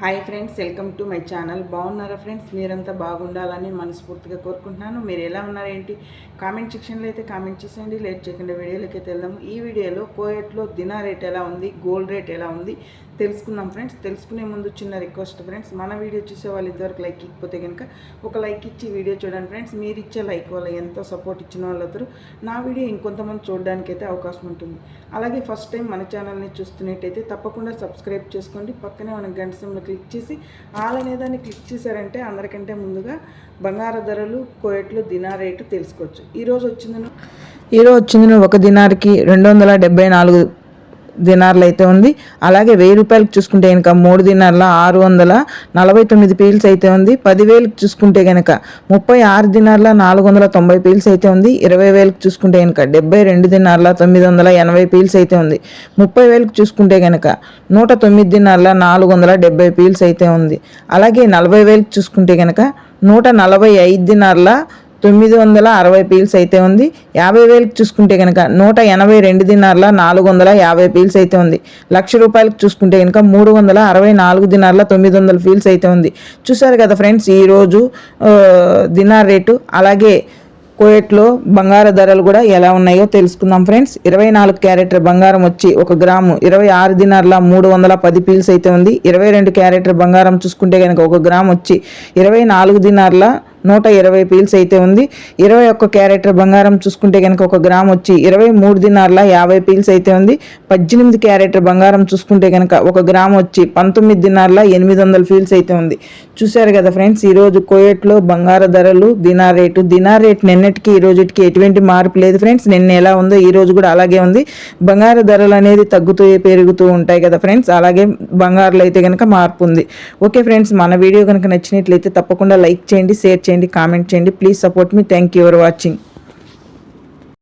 Hi friends welcome to my channel బాగున్నారా friends మీరంతా బాగుండాలని మనస్ఫూర్తిగా కోరుకుంటున్నాను. మీరు ఎలా ఉన్నారేంటి కామెంట్ సెక్షన్లో అయితే కామెంట్ చేసేయండి. లేట్ చేయకుండా వీడియోలోకి అయితే వెళ్దాము. ఈ వీడియోలో కోయట్లో దినా రేట్ ఎలా ఉంది? గోల్డ్ రేట్ ఎలా ఉంది? తెలుసుకుందాం ఫ్రెండ్స్ తెలుసుకునే ముందు చిన్న రిక్వెస్ట్ ఫ్రెండ్స్ మన వీడియో చూసే వాళ్ళు ఇంతవరకు లైక్ ఇకపోతే కనుక ఒక లైక్ ఇచ్చి వీడియో చూడండి ఫ్రెండ్స్ మీరు ఇచ్చే లైక్ వల్ల ఎంతో సపోర్ట్ ఇచ్చిన వాళ్ళందరూ నా వీడియో ఇంకొంతమంది చూడడానికి అయితే అవకాశం ఉంటుంది. అలాగే ఫస్ట్ టైం మన ఛానల్ని చూస్తున్నట్టయితే తప్పకుండా సబ్స్క్రైబ్ చేసుకోండి. పక్కనే మన గంట క్లిక్ చేసి ఆల్ అనేదాన్ని క్లిక్ చేశారంటే అందరికంటే ముందుగా బంగారు ధరలు కోయట్లు దినా రేటు తెలుసుకోవచ్చు. ఈరోజు వచ్చింది ఈరోజు వచ్చింది ఒక దినార్కి రెండు వందల డెబ్బై నాలుగు దినార్లు అయితే ఉంది. అలాగే వెయ్యి రూపాయలకు చూసుకుంటే కనుక మూడు దినార్ల ఆరు వందల నలభై తొమ్మిది పీల్స్ అయితే ఉంది. పదివేలకు చూసుకుంటే కనుక ముప్పై ఆరు దినార్ల నాలుగు వందల తొంభై పీల్స్ అయితే ఉంది. ఇరవై వేలకు చూసుకుంటే కనుక డెబ్బై రెండు దినార్ల తొమ్మిది వందల ఎనభై పీల్స్ అయితే ఉంది. ముప్పై వేలకు చూసుకుంటే కనుక నూట తొమ్మిది దినార్ల నాలుగు వందల డెబ్బై పీల్స్ అయితే ఉంది. అలాగే నలభై వేలకు చూసుకుంటే కనుక నూట నలభై ఐదు దినార్ల తొమ్మిది వందల అరవై పీల్స్ అయితే ఉంది. యాభై వేలకు చూసుకుంటే కనుక నూట ఎనభై రెండు దినార్ల నాలుగు వందల యాభై పీల్స్ అయితే ఉంది. లక్ష రూపాయలకు చూసుకుంటే కనుక మూడు వందల అరవై నాలుగు దినార్ల తొమ్మిది వందల పీల్స్ అయితే ఉంది. చూసారు కదా ఫ్రెండ్స్ ఈరోజు దినార్ రేటు అలాగే కోయట్లో బంగారు ధరలు కూడా ఎలా ఉన్నాయో తెలుసుకుందాం ఫ్రెండ్స్. ఇరవై నాలుగు క్యారెటర్ బంగారం వచ్చి ఒక గ్రాము ఇరవై ఆరు దినార్ల మూడు వందల పది పీల్స్ అయితే ఉంది. ఇరవై రెండు క్యారెటర్ బంగారం చూసుకుంటే కనుక ఒక గ్రామ్ వచ్చి ఇరవై నాలుగు దినార్ల నూట ఇరవై పీల్స్ అయితే ఉంది. ఇరవై ఒక్క క్యారెటర్ బంగారం చూసుకుంటే కనుక ఒక గ్రామ్ వచ్చి ఇరవై మూడు దినార్ల యాభై పీల్స్ అయితే ఉంది. పద్దెనిమిది క్యారెటర్ బంగారం చూసుకుంటే కనుక ఒక గ్రామ్ వచ్చి పంతొమ్మిది దినార్ల ఎనిమిది వందల పీల్స్ అయితే ఉంది. చూశారు కదా ఫ్రెండ్స్ ఈరోజు కోయట్లో బంగారు ధరలు దినార్ రేటు. దినార్ రేట్ నిన్నటికి ఈ రోజుకి ఎటువంటి మార్పు లేదు ఫ్రెండ్స్. నిన్న ఎలా ఉందో ఈ రోజు కూడా అలాగే ఉంది. బంగారు ధరలు అనేది తగ్గుతూ పెరుగుతూ ఉంటాయి కదా ఫ్రెండ్స్. అలాగే బంగారులో అయితే కనుక మార్పు ఉంది. ఓకే ఫ్రెండ్స్ మన వీడియో కనుక నచ్చినట్లయితే తప్పకుండా లైక్ చేయండి షేర్ చేయండి కామెంట్ చేయండి. Please support me. Thank you for watching.